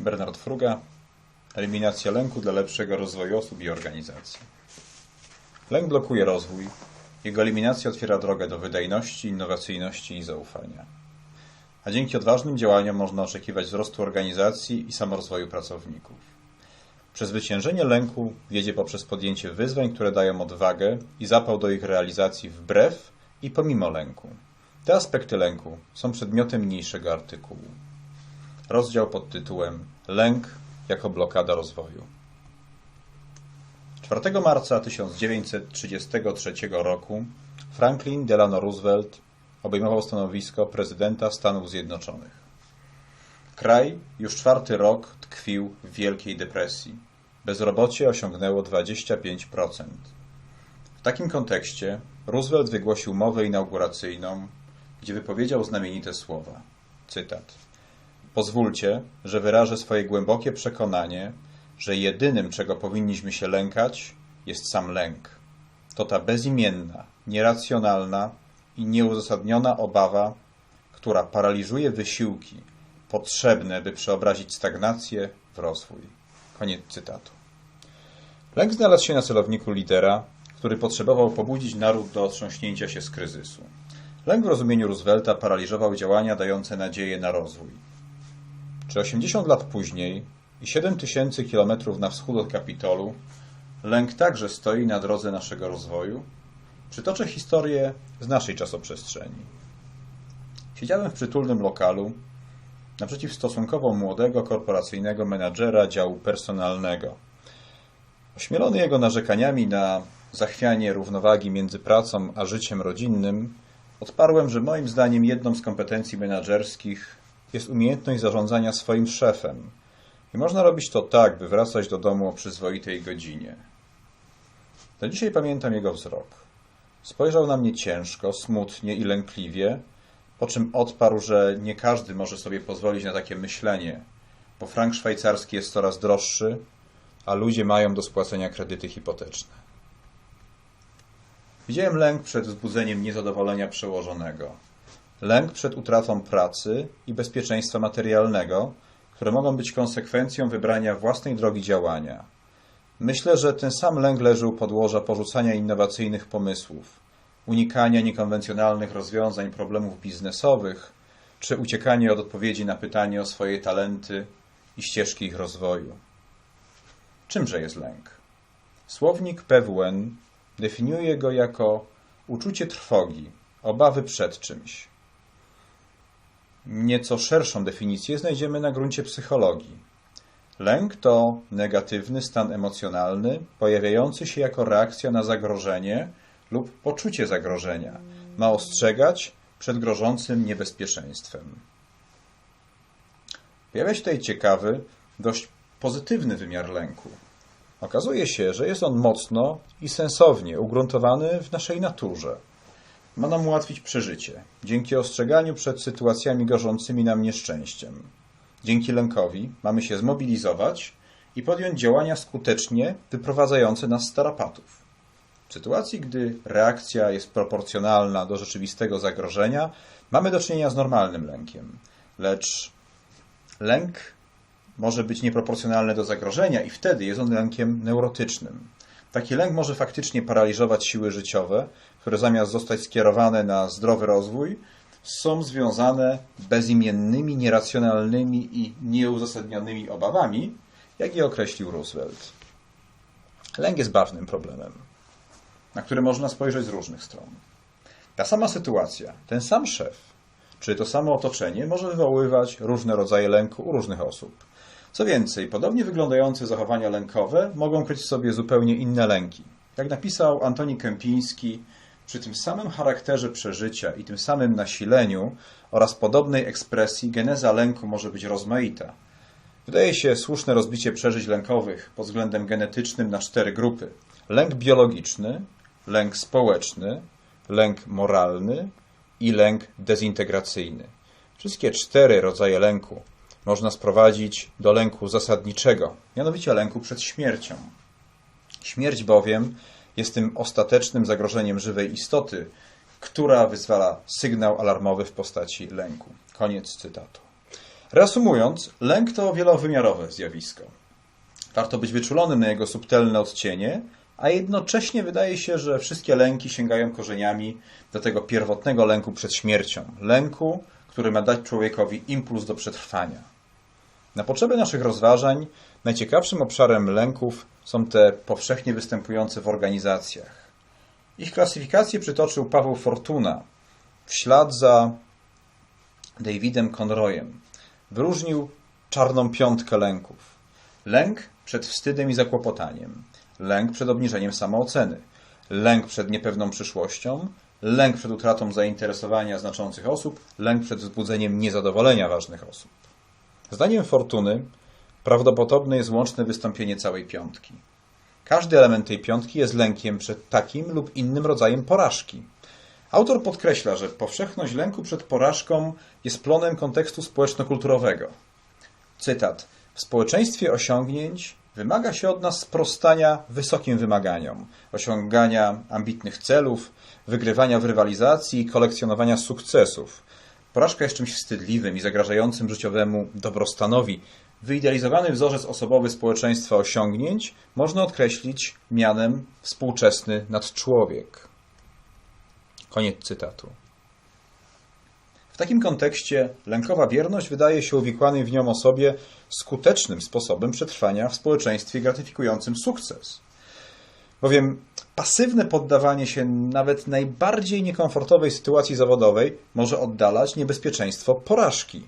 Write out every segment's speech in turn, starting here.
Bernard Fruga. Eliminacja lęku dla lepszego rozwoju osób i organizacji. Lęk blokuje rozwój. Jego eliminacja otwiera drogę do wydajności, innowacyjności i zaufania. A dzięki odważnym działaniom można oczekiwać wzrostu organizacji i samorozwoju pracowników. Przezwyciężenie lęku wiedzie poprzez podjęcie wyzwań, które dają odwagę i zapał do ich realizacji wbrew i pomimo lęku. Te aspekty lęku są przedmiotem niniejszego artykułu. Rozdział pod tytułem Lęk jako blokada rozwoju. 4 marca 1933 roku Franklin Delano Roosevelt obejmował stanowisko prezydenta Stanów Zjednoczonych. Kraj już czwarty rok tkwił w Wielkiej Depresji. Bezrobocie osiągnęło 25%. W takim kontekście Roosevelt wygłosił mowę inauguracyjną, gdzie wypowiedział znamienite słowa. Cytat. Pozwólcie, że wyrażę swoje głębokie przekonanie, że jedynym, czego powinniśmy się lękać, jest sam lęk. To ta bezimienna, nieracjonalna i nieuzasadniona obawa, która paraliżuje wysiłki potrzebne, by przeobrazić stagnację w rozwój. Koniec cytatu. Lęk znalazł się na celowniku lidera, który potrzebował pobudzić naród do otrząśnięcia się z kryzysu. Lęk w rozumieniu Roosevelta paraliżował działania dające nadzieję na rozwój. Czy 80 lat później i 7 tysięcy kilometrów na wschód od Kapitolu lęk także stoi na drodze naszego rozwoju? Przytoczę historię z naszej czasoprzestrzeni. Siedziałem w przytulnym lokalu naprzeciw stosunkowo młodego korporacyjnego menadżera działu personalnego. Ośmielony jego narzekaniami na zachwianie równowagi między pracą a życiem rodzinnym, odparłem, że moim zdaniem jedną z kompetencji menedżerskich jest umiejętność zarządzania swoim szefem. I można robić to tak, by wracać do domu o przyzwoitej godzinie. Do dzisiaj pamiętam jego wzrok. Spojrzał na mnie ciężko, smutnie i lękliwie, po czym odparł, że nie każdy może sobie pozwolić na takie myślenie, bo frank szwajcarski jest coraz droższy, a ludzie mają do spłacenia kredyty hipoteczne. Widziałem lęk przed wzbudzeniem niezadowolenia przełożonego, lęk przed utratą pracy i bezpieczeństwa materialnego, które mogą być konsekwencją wybrania własnej drogi działania. Myślę, że ten sam lęk leży u podłoża porzucania innowacyjnych pomysłów, unikania niekonwencjonalnych rozwiązań problemów biznesowych, czy uciekanie od odpowiedzi na pytanie o swoje talenty i ścieżki ich rozwoju. Czymże jest lęk? Słownik PWN definiuje go jako uczucie trwogi, obawy przed czymś. Nieco szerszą definicję znajdziemy na gruncie psychologii. Lęk to negatywny stan emocjonalny pojawiający się jako reakcja na zagrożenie lub poczucie zagrożenia. Ma ostrzegać przed grożącym niebezpieczeństwem. Pojawia się tutaj ciekawy, dość pozytywny wymiar lęku. Okazuje się, że jest on mocno i sensownie ugruntowany w naszej naturze. Ma nam ułatwić przeżycie, dzięki ostrzeganiu przed sytuacjami gorzącymi nam nieszczęściem. Dzięki lękowi mamy się zmobilizować i podjąć działania skutecznie wyprowadzające nas z tarapatów. W sytuacji, gdy reakcja jest proporcjonalna do rzeczywistego zagrożenia, mamy do czynienia z normalnym lękiem. Lecz lęk może być nieproporcjonalny do zagrożenia i wtedy jest on lękiem neurotycznym. Taki lęk może faktycznie paraliżować siły życiowe, które zamiast zostać skierowane na zdrowy rozwój, są związane bezimiennymi, nieracjonalnymi i nieuzasadnionymi obawami, jak je określił Roosevelt. Lęk jest ważnym problemem, na który można spojrzeć z różnych stron. Ta sama sytuacja, ten sam szef, czy to samo otoczenie może wywoływać różne rodzaje lęku u różnych osób. Co więcej, podobnie wyglądające zachowania lękowe mogą kryć w sobie zupełnie inne lęki. Jak napisał Antoni Kępiński, przy tym samym charakterze przeżycia i tym samym nasileniu oraz podobnej ekspresji geneza lęku może być rozmaita. Wydaje się słuszne rozbicie przeżyć lękowych pod względem genetycznym na cztery grupy. Lęk biologiczny, lęk społeczny, lęk moralny i lęk dezintegracyjny. Wszystkie cztery rodzaje lęku można sprowadzić do lęku zasadniczego, mianowicie lęku przed śmiercią. Śmierć bowiem jest tym ostatecznym zagrożeniem żywej istoty, która wyzwala sygnał alarmowy w postaci lęku. Koniec cytatu. Reasumując, lęk to wielowymiarowe zjawisko. Warto być wyczulonym na jego subtelne odcienie, a jednocześnie wydaje się, że wszystkie lęki sięgają korzeniami do tego pierwotnego lęku przed śmiercią. Lęku, który ma dać człowiekowi impuls do przetrwania. Na potrzeby naszych rozważań najciekawszym obszarem lęków są te powszechnie występujące w organizacjach. Ich klasyfikację przytoczył Paweł Fortuna w ślad za Davidem Conroyem. Wyróżnił czarną piątkę lęków. Lęk przed wstydem i zakłopotaniem, lęk przed obniżeniem samooceny, lęk przed niepewną przyszłością, lęk przed utratą zainteresowania znaczących osób, lęk przed wzbudzeniem niezadowolenia ważnych osób. Zdaniem Fortuny prawdopodobne jest łączne wystąpienie całej piątki. Każdy element tej piątki jest lękiem przed takim lub innym rodzajem porażki. Autor podkreśla, że powszechność lęku przed porażką jest plonem kontekstu społeczno-kulturowego. Cytat. W społeczeństwie osiągnięć wymaga się od nas sprostania wysokim wymaganiom, osiągania ambitnych celów, wygrywania w rywalizacji i kolekcjonowania sukcesów. Porażka jest czymś wstydliwym i zagrażającym życiowemu dobrostanowi. Wyidealizowany wzorzec osobowy społeczeństwa osiągnięć można określić mianem współczesny nadczłowiek. Koniec cytatu. W takim kontekście lękowa wierność wydaje się uwikłanej w nią osobie skutecznym sposobem przetrwania w społeczeństwie gratyfikującym sukces. Bowiem pasywne poddawanie się nawet najbardziej niekomfortowej sytuacji zawodowej może oddalać niebezpieczeństwo porażki,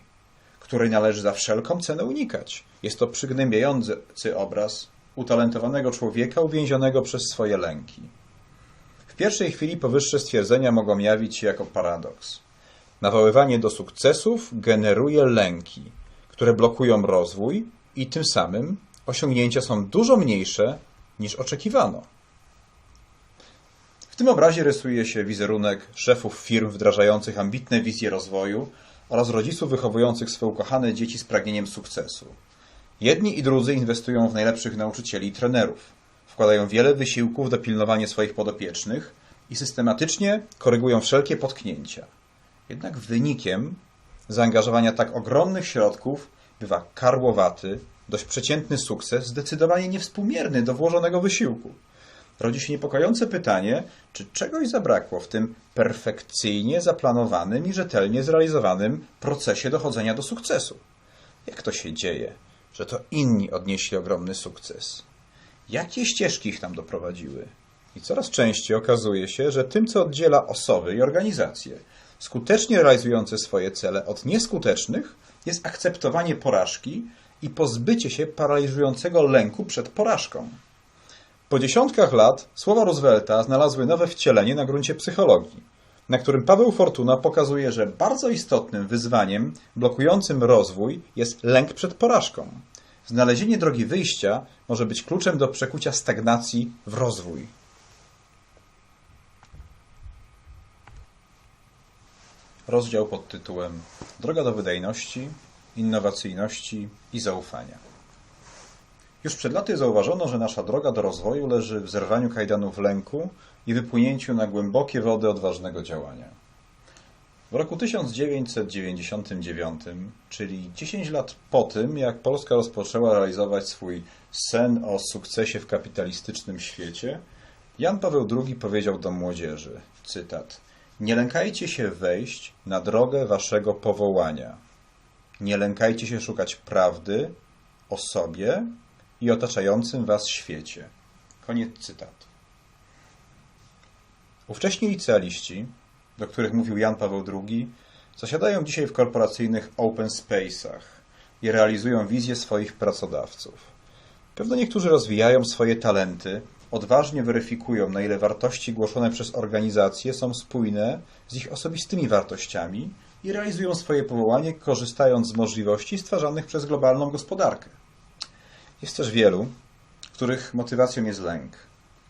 której należy za wszelką cenę unikać. Jest to przygnębiający obraz utalentowanego człowieka uwięzionego przez swoje lęki. W pierwszej chwili powyższe stwierdzenia mogą jawić się jako paradoks. Nawoływanie do sukcesów generuje lęki, które blokują rozwój i tym samym osiągnięcia są dużo mniejsze niż oczekiwano. Tym obrazie rysuje się wizerunek szefów firm wdrażających ambitne wizje rozwoju oraz rodziców wychowujących swoje ukochane dzieci z pragnieniem sukcesu. Jedni i drudzy inwestują w najlepszych nauczycieli i trenerów. Wkładają wiele wysiłków w dopilnowanie swoich podopiecznych i systematycznie korygują wszelkie potknięcia. Jednak wynikiem zaangażowania tak ogromnych środków bywa karłowaty, dość przeciętny sukces, zdecydowanie niewspółmierny do włożonego wysiłku. Rodzi się niepokojące pytanie, czy czegoś zabrakło w tym perfekcyjnie zaplanowanym i rzetelnie zrealizowanym procesie dochodzenia do sukcesu. Jak to się dzieje, że to inni odnieśli ogromny sukces? Jakie ścieżki ich tam doprowadziły? I coraz częściej okazuje się, że tym, co oddziela osoby i organizacje, skutecznie realizujące swoje cele od nieskutecznych, jest akceptowanie porażki i pozbycie się paraliżującego lęku przed porażką. Po dziesiątkach lat słowa Roosevelta znalazły nowe wcielenie na gruncie psychologii, na którym Paweł Fortuna pokazuje, że bardzo istotnym wyzwaniem blokującym rozwój jest lęk przed porażką. Znalezienie drogi wyjścia może być kluczem do przekucia stagnacji w rozwój. Rozdział pod tytułem Droga do wydajności, innowacyjności i zaufania. Już przed laty zauważono, że nasza droga do rozwoju leży w zerwaniu kajdanów lęku i wypłynięciu na głębokie wody odważnego działania. W roku 1999, czyli 10 lat po tym, jak Polska rozpoczęła realizować swój sen o sukcesie w kapitalistycznym świecie, Jan Paweł II powiedział do młodzieży, cytat, nie lękajcie się wejść na drogę waszego powołania. Nie lękajcie się szukać prawdy o sobie i otaczającym was świecie. Koniec cytatu. Ówcześni licealiści, do których mówił Jan Paweł II, zasiadają dzisiaj w korporacyjnych open space'ach i realizują wizję swoich pracodawców. Pewno niektórzy rozwijają swoje talenty, odważnie weryfikują, na ile wartości głoszone przez organizacje są spójne z ich osobistymi wartościami i realizują swoje powołanie, korzystając z możliwości stwarzanych przez globalną gospodarkę. Jest też wielu, których motywacją jest lęk.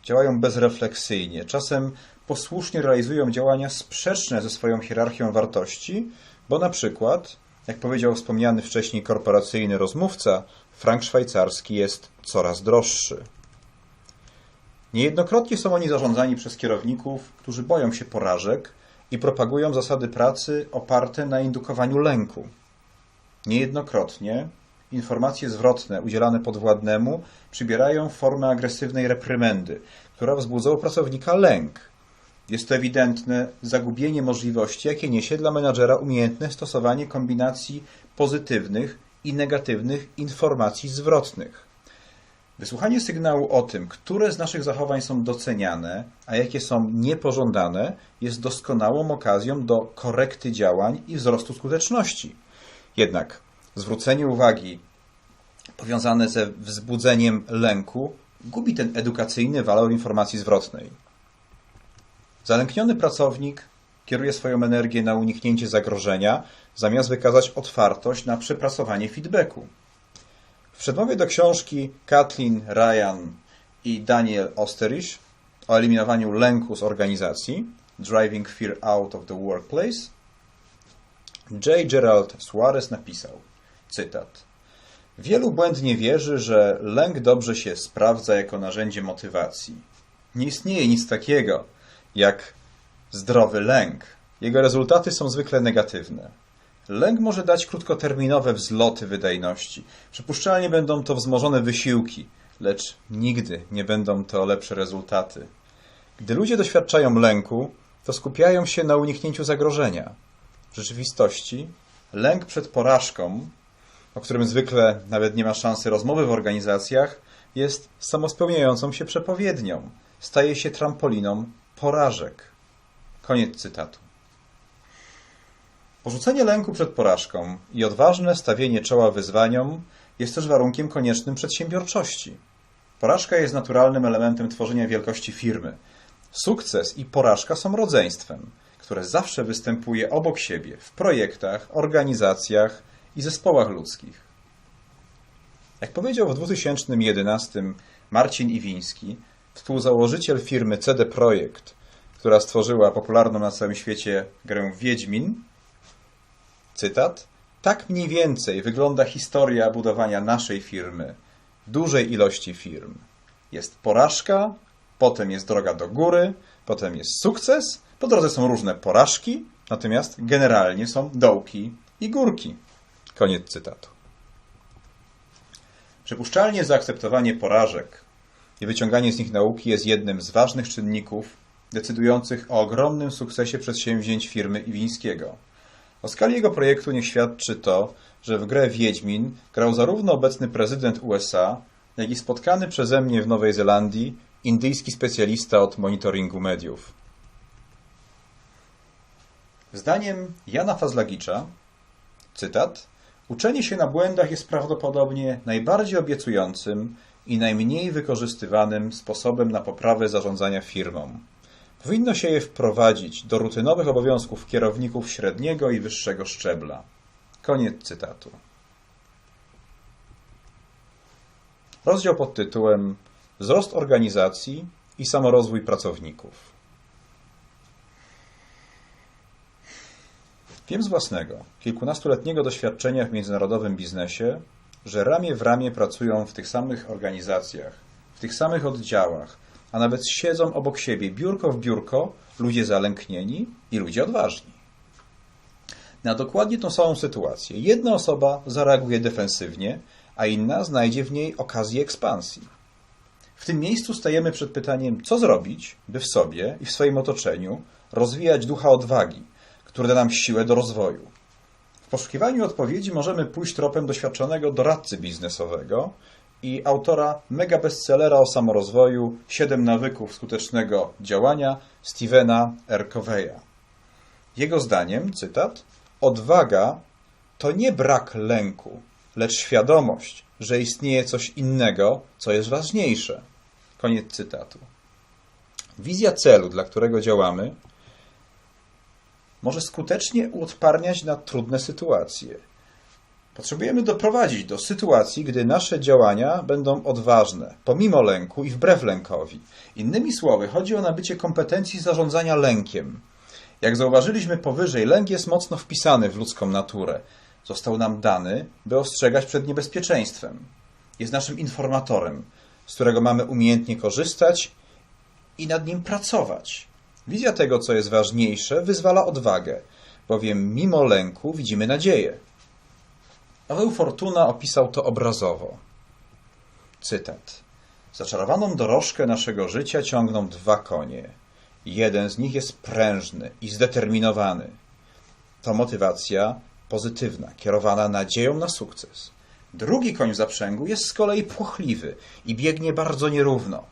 Działają bezrefleksyjnie, czasem posłusznie realizują działania sprzeczne ze swoją hierarchią wartości, bo na przykład, jak powiedział wspomniany wcześniej korporacyjny rozmówca, frank szwajcarski jest coraz droższy. Niejednokrotnie są oni zarządzani przez kierowników, którzy boją się porażek i propagują zasady pracy oparte na indukowaniu lęku. Niejednokrotnie informacje zwrotne udzielane podwładnemu przybierają formę agresywnej reprymendy, która wzbudza u pracownika lęk. Jest to ewidentne zagubienie możliwości, jakie niesie dla menadżera umiejętne stosowanie kombinacji pozytywnych i negatywnych informacji zwrotnych. Wysłuchanie sygnału o tym, które z naszych zachowań są doceniane, a jakie są niepożądane, jest doskonałą okazją do korekty działań i wzrostu skuteczności. Jednak zwrócenie uwagi powiązane ze wzbudzeniem lęku gubi ten edukacyjny walor informacji zwrotnej. Zalękniony pracownik kieruje swoją energię na uniknięcie zagrożenia, zamiast wykazać otwartość na przepracowanie feedbacku. W przedmowie do książki Kathleen Ryan i Daniel Osterich o eliminowaniu lęku z organizacji Driving Fear Out of the Workplace J. Gerald Suarez napisał, cytat, Wielu błędnie wierzy, że lęk dobrze się sprawdza jako narzędzie motywacji. Nie istnieje nic takiego jak zdrowy lęk. Jego rezultaty są zwykle negatywne. Lęk może dać krótkoterminowe wzloty wydajności. Przypuszczalnie będą to wzmożone wysiłki, lecz nigdy nie będą to lepsze rezultaty. Gdy ludzie doświadczają lęku, to skupiają się na uniknięciu zagrożenia. W rzeczywistości lęk przed porażką, o którym zwykle nawet nie ma szansy rozmowy w organizacjach, jest samospełniającą się przepowiednią. Staje się trampoliną porażek. Koniec cytatu. Porzucenie lęku przed porażką i odważne stawienie czoła wyzwaniom jest też warunkiem koniecznym przedsiębiorczości. Porażka jest naturalnym elementem tworzenia wielkości firmy. Sukces i porażka są rodzeństwem, które zawsze występuje obok siebie w projektach, organizacjach i zespołach ludzkich. Jak powiedział w 2011 Marcin Iwiński, współzałożyciel firmy CD Projekt, która stworzyła popularną na całym świecie grę Wiedźmin, cytat, tak mniej więcej wygląda historia budowania naszej firmy, dużej ilości firm. Jest porażka, potem jest droga do góry, potem jest sukces, po drodze są różne porażki, natomiast generalnie są dołki i górki. Koniec cytatu. Przypuszczalnie zaakceptowanie porażek i wyciąganie z nich nauki jest jednym z ważnych czynników decydujących o ogromnym sukcesie przedsięwzięć firmy Iwińskiego. O skali jego projektu niech świadczy to, że w grę Wiedźmin grał zarówno obecny prezydent USA, jak i spotkany przeze mnie w Nowej Zelandii indyjski specjalista od monitoringu mediów. Zdaniem Jana Fazlagicza, cytat, uczenie się na błędach jest prawdopodobnie najbardziej obiecującym i najmniej wykorzystywanym sposobem na poprawę zarządzania firmą. Powinno się je wprowadzić do rutynowych obowiązków kierowników średniego i wyższego szczebla. Koniec cytatu. Rozdział pod tytułem Wzrost organizacji i samorozwój pracowników. Wiem z własnego, kilkunastoletniego doświadczenia w międzynarodowym biznesie, że ramię w ramię pracują w tych samych organizacjach, w tych samych oddziałach, a nawet siedzą obok siebie biurko w biurko ludzie zalęknieni i ludzie odważni. Na dokładnie tą samą sytuację jedna osoba zareaguje defensywnie, a inna znajdzie w niej okazję ekspansji. W tym miejscu stajemy przed pytaniem, co zrobić, by w sobie i w swoim otoczeniu rozwijać ducha odwagi, który da nam siłę do rozwoju. W poszukiwaniu odpowiedzi możemy pójść tropem doświadczonego doradcy biznesowego, i autora mega bestsellera o samorozwoju Siedem nawyków skutecznego działania Stevena R. Coveya. Jego zdaniem, cytat, odwaga to nie brak lęku, lecz świadomość, że istnieje coś innego, co jest ważniejsze. Koniec cytatu. Wizja celu, dla którego działamy, może skutecznie uodparniać na trudne sytuacje – Potrzebujemy doprowadzić do sytuacji, gdy nasze działania będą odważne, pomimo lęku i wbrew lękowi. Innymi słowy, chodzi o nabycie kompetencji zarządzania lękiem. Jak zauważyliśmy powyżej, lęk jest mocno wpisany w ludzką naturę. Został nam dany, by ostrzegać przed niebezpieczeństwem. Jest naszym informatorem, z którego mamy umiejętnie korzystać i nad nim pracować. Wizja tego, co jest ważniejsze, wyzwala odwagę, bowiem mimo lęku widzimy nadzieję. Paweł Fortuna opisał to obrazowo. Cytat. Zaczarowaną dorożkę naszego życia ciągną dwa konie. Jeden z nich jest prężny i zdeterminowany. To motywacja pozytywna, kierowana nadzieją na sukces. Drugi koń w zaprzęgu jest z kolei płochliwy i biegnie bardzo nierówno.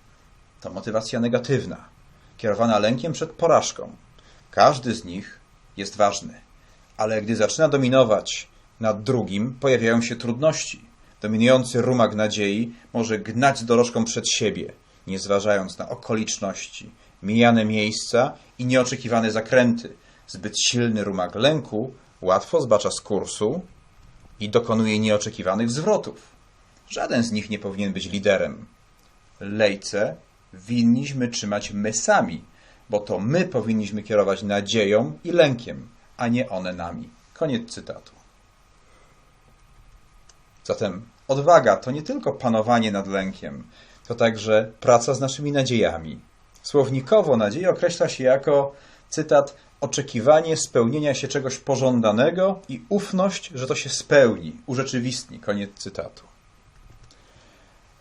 To motywacja negatywna, kierowana lękiem przed porażką. Każdy z nich jest ważny, ale gdy zaczyna dominować nad drugim, pojawiają się trudności. Dominujący rumak nadziei może gnać dorożką przed siebie, nie zważając na okoliczności, mijane miejsca i nieoczekiwane zakręty. Zbyt silny rumak lęku łatwo zbacza z kursu i dokonuje nieoczekiwanych zwrotów. Żaden z nich nie powinien być liderem. Lejce winniśmy trzymać my sami, bo to my powinniśmy kierować nadzieją i lękiem, a nie one nami. Koniec cytatu. Zatem odwaga to nie tylko panowanie nad lękiem, to także praca z naszymi nadziejami. Słownikowo nadzieję określa się jako, cytat, oczekiwanie spełnienia się czegoś pożądanego i ufność, że to się spełni, urzeczywistni. Koniec cytatu.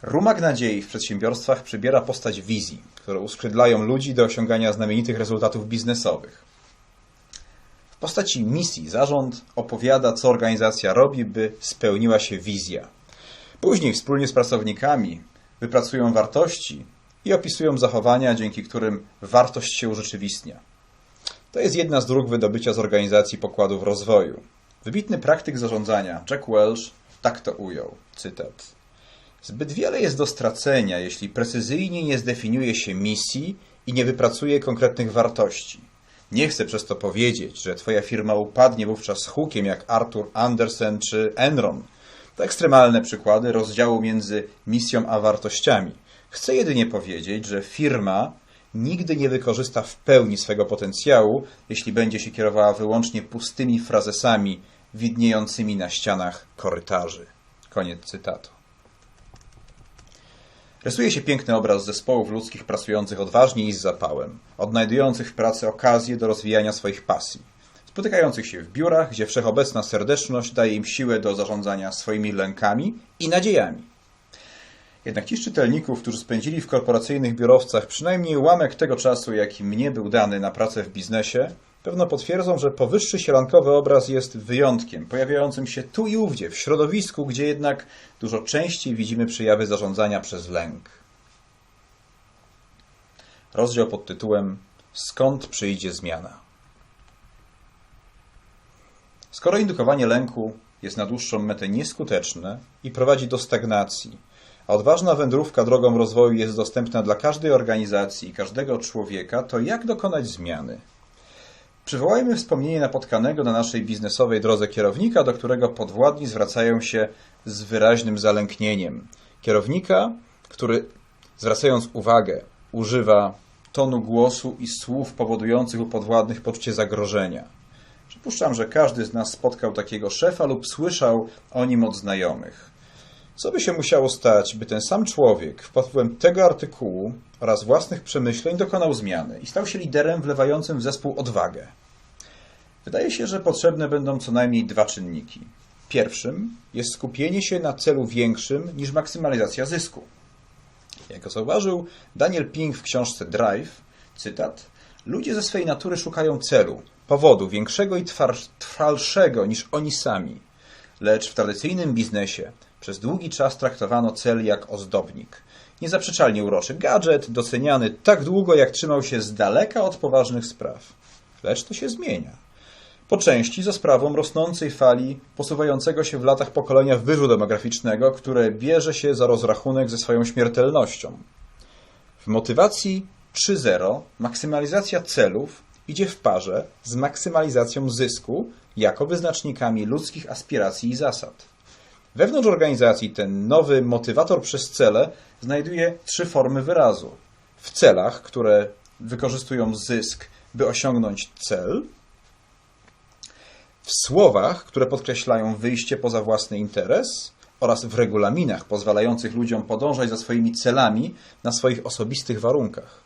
Rumak nadziei w przedsiębiorstwach przybiera postać wizji, które uskrzydlają ludzi do osiągania znamienitych rezultatów biznesowych. W postaci misji zarząd opowiada, co organizacja robi, by spełniła się wizja. Później wspólnie z pracownikami wypracują wartości i opisują zachowania, dzięki którym wartość się urzeczywistnia. To jest jedna z dróg wydobycia z organizacji pokładów rozwoju. Wybitny praktyk zarządzania Jack Welch tak to ujął. Cytat. Zbyt wiele jest do stracenia, jeśli precyzyjnie nie zdefiniuje się misji i nie wypracuje konkretnych wartości. Nie chcę przez to powiedzieć, że Twoja firma upadnie wówczas hukiem jak Arthur Andersen czy Enron. To ekstremalne przykłady rozdziału między misją a wartościami. Chcę jedynie powiedzieć, że firma nigdy nie wykorzysta w pełni swego potencjału, jeśli będzie się kierowała wyłącznie pustymi frazesami widniejącymi na ścianach korytarzy. Koniec cytatu. Rysuje się piękny obraz zespołów ludzkich pracujących odważnie i z zapałem, odnajdujących w pracy okazję do rozwijania swoich pasji, spotykających się w biurach, gdzie wszechobecna serdeczność daje im siłę do zarządzania swoimi lękami i nadziejami. Jednak ci czytelników, którzy spędzili w korporacyjnych biurowcach przynajmniej ułamek tego czasu, jaki mnie był dany na pracę w biznesie, pewno potwierdzą, że powyższy sielankowy obraz jest wyjątkiem, pojawiającym się tu i ówdzie, w środowisku, gdzie jednak dużo częściej widzimy przejawy zarządzania przez lęk. Rozdział pod tytułem Skąd przyjdzie zmiana? Skoro indukowanie lęku jest na dłuższą metę nieskuteczne i prowadzi do stagnacji, a odważna wędrówka drogą rozwoju jest dostępna dla każdej organizacji i każdego człowieka, to jak dokonać zmiany? Przywołajmy wspomnienie napotkanego na naszej biznesowej drodze kierownika, do którego podwładni zwracają się z wyraźnym zalęknieniem. Kierownika, który zwracając uwagę, używa tonu głosu i słów powodujących u podwładnych poczucie zagrożenia. Przypuszczam, że każdy z nas spotkał takiego szefa lub słyszał o nim od znajomych. Co by się musiało stać, by ten sam człowiek wpływem tego artykułu oraz własnych przemyśleń dokonał zmiany i stał się liderem wlewającym w zespół odwagę? Wydaje się, że potrzebne będą co najmniej dwa czynniki. Pierwszym jest skupienie się na celu większym niż maksymalizacja zysku. Jak zauważył Daniel Pink w książce Drive, cytat, ludzie ze swej natury szukają celu, powodu większego i trwalszego niż oni sami. Lecz w tradycyjnym biznesie przez długi czas traktowano cel jak ozdobnik. Niezaprzeczalnie uroczy gadżet, doceniany tak długo, jak trzymał się z daleka od poważnych spraw. Lecz to się zmienia. Po części za sprawą rosnącej fali posuwającego się w latach pokolenia wyżu demograficznego, które bierze się za rozrachunek ze swoją śmiertelnością. W motywacji 3.0 maksymalizacja celów idzie w parze z maksymalizacją zysku jako wyznacznikami ludzkich aspiracji i zasad. Wewnątrz organizacji ten nowy motywator przez cele znajduje trzy formy wyrazu. W celach, które wykorzystują zysk, by osiągnąć cel, w słowach, które podkreślają wyjście poza własny interes oraz w regulaminach pozwalających ludziom podążać za swoimi celami na swoich osobistych warunkach.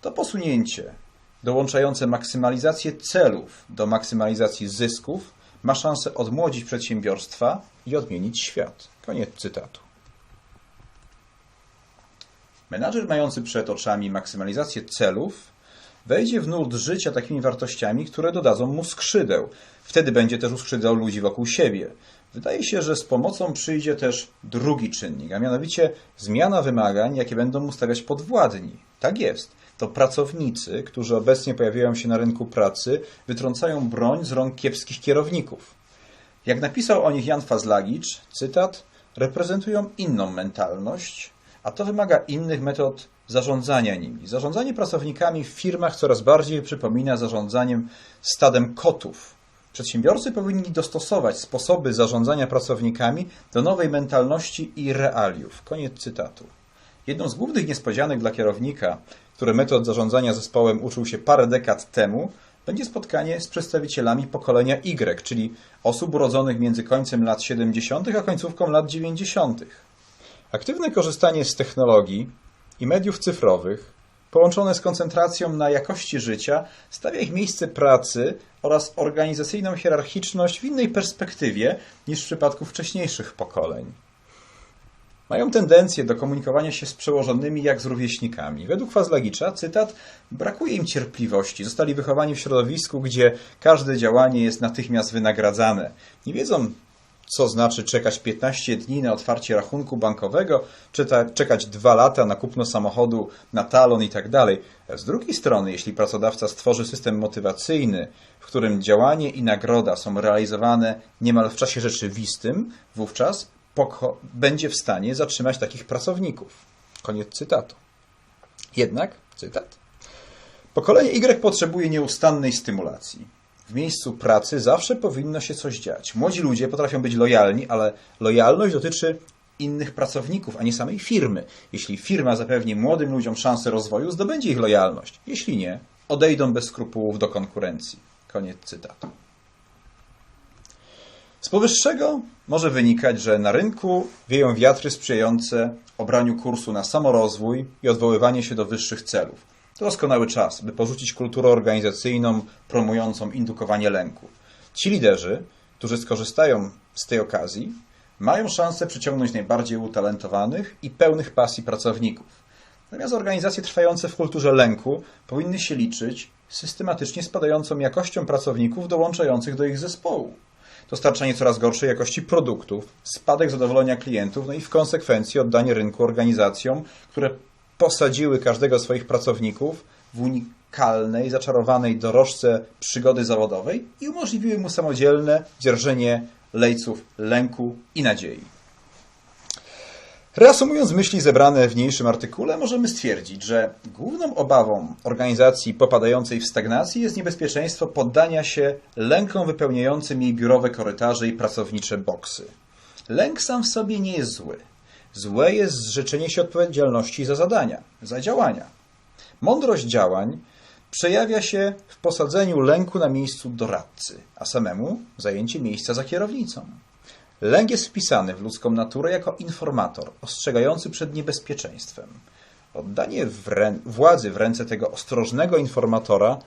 To posunięcie dołączające maksymalizację celów do maksymalizacji zysków ma szansę odmłodzić przedsiębiorstwa i odmienić świat. Koniec cytatu. Menadżer mający przed oczami maksymalizację celów wejdzie w nurt życia takimi wartościami, które dodadzą mu skrzydeł. Wtedy będzie też uskrzydlał ludzi wokół siebie. Wydaje się, że z pomocą przyjdzie też drugi czynnik, a mianowicie zmiana wymagań, jakie będą mu stawiać podwładni. Tak jest. To pracownicy, którzy obecnie pojawiają się na rynku pracy, wytrącają broń z rąk kiepskich kierowników. Jak napisał o nich Jan Fazlagicz, cytat, reprezentują inną mentalność, a to wymaga innych metod zarządzania nimi. Zarządzanie pracownikami w firmach coraz bardziej przypomina zarządzaniem stadem kotów. Przedsiębiorcy powinni dostosować sposoby zarządzania pracownikami do nowej mentalności i realiów. Koniec cytatu. Jedną z głównych niespodzianek dla kierownika, które metod zarządzania zespołem uczył się parę dekad temu, będzie spotkanie z przedstawicielami pokolenia Y, czyli osób urodzonych między końcem lat 70. a końcówką lat 90. Aktywne korzystanie z technologii i mediów cyfrowych, połączone z koncentracją na jakości życia, stawia ich miejsce pracy oraz organizacyjną hierarchiczność w innej perspektywie niż w przypadku wcześniejszych pokoleń. Mają tendencję do komunikowania się z przełożonymi jak z rówieśnikami. Według Fazlagicza, cytat, brakuje im cierpliwości. Zostali wychowani w środowisku, gdzie każde działanie jest natychmiast wynagradzane. Nie wiedzą, co znaczy czekać 15 dni na otwarcie rachunku bankowego, czy czekać 2 lata na kupno samochodu na talon i tak dalej. Z drugiej strony, jeśli pracodawca stworzy system motywacyjny, w którym działanie i nagroda są realizowane niemal w czasie rzeczywistym, wówczas będzie w stanie zatrzymać takich pracowników. Koniec cytatu. Jednak, cytat, pokolenie Y potrzebuje nieustannej stymulacji. W miejscu pracy zawsze powinno się coś dziać. Młodzi ludzie potrafią być lojalni, ale lojalność dotyczy innych pracowników, a nie samej firmy. Jeśli firma zapewni młodym ludziom szansę rozwoju, zdobędzie ich lojalność. Jeśli nie, odejdą bez skrupułów do konkurencji. Koniec cytatu. Z powyższego może wynikać, że na rynku wieją wiatry sprzyjające obraniu kursu na samorozwój i odwoływanie się do wyższych celów. Doskonały czas, by porzucić kulturę organizacyjną promującą indukowanie lęku. Ci liderzy, którzy skorzystają z tej okazji, mają szansę przyciągnąć najbardziej utalentowanych i pełnych pasji pracowników. Natomiast organizacje trwające w kulturze lęku powinny się liczyć systematycznie spadającą jakością pracowników dołączających do ich zespołu dostarczanie coraz gorszej jakości produktów, spadek zadowolenia klientów, no i w konsekwencji oddanie rynku organizacjom, które posadziły każdego z swoich pracowników w unikalnej, zaczarowanej dorożce przygody zawodowej i umożliwiły mu samodzielne dzierżenie lejców lęku i nadziei. Reasumując myśli zebrane w niniejszym artykule, możemy stwierdzić, że główną obawą organizacji popadającej w stagnację jest niebezpieczeństwo poddania się lękom wypełniającym jej biurowe korytarze i pracownicze boksy. Lęk sam w sobie nie jest zły. Złe jest zrzeczenie się odpowiedzialności za zadania, za działania. Mądrość działań przejawia się w posadzeniu lęku na miejscu doradcy, a samemu zajęcie miejsca za kierownicą. Lęk jest wpisany w ludzką naturę jako informator, ostrzegający przed niebezpieczeństwem. Oddanie w władzy w ręce tego ostrożnego informatora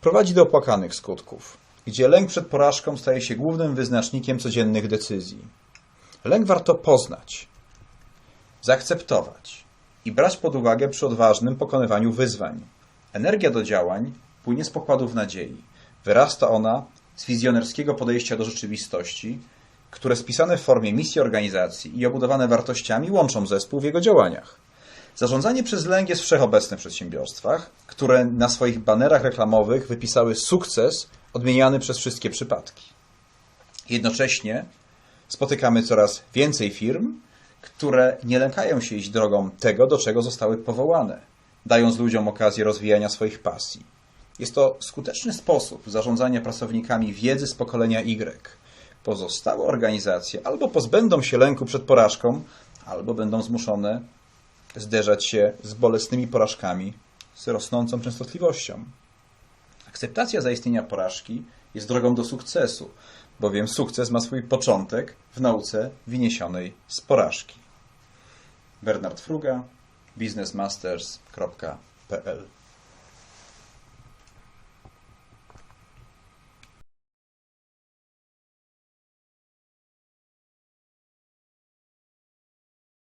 prowadzi do opłakanych skutków, gdzie lęk przed porażką staje się głównym wyznacznikiem codziennych decyzji. Lęk warto poznać, zaakceptować i brać pod uwagę przy odważnym pokonywaniu wyzwań. Energia do działań płynie z pokładów nadziei. Wyrasta ona z wizjonerskiego podejścia do rzeczywistości, które spisane w formie misji organizacji i obudowane wartościami łączą zespół w jego działaniach. Zarządzanie przez lęk jest wszechobecne w przedsiębiorstwach, które na swoich banerach reklamowych wypisały sukces odmieniany przez wszystkie przypadki. Jednocześnie spotykamy coraz więcej firm, które nie lękają się iść drogą tego, do czego zostały powołane, dając ludziom okazję rozwijania swoich pasji. Jest to skuteczny sposób zarządzania pracownikami wiedzy z pokolenia Y, Pozostałe organizacje albo pozbędą się lęku przed porażką, albo będą zmuszone zderzać się z bolesnymi porażkami z rosnącą częstotliwością. Akceptacja zaistnienia porażki jest drogą do sukcesu, bowiem sukces ma swój początek w nauce wyniesionej z porażki. Bernard Fruga, businessmasters.pl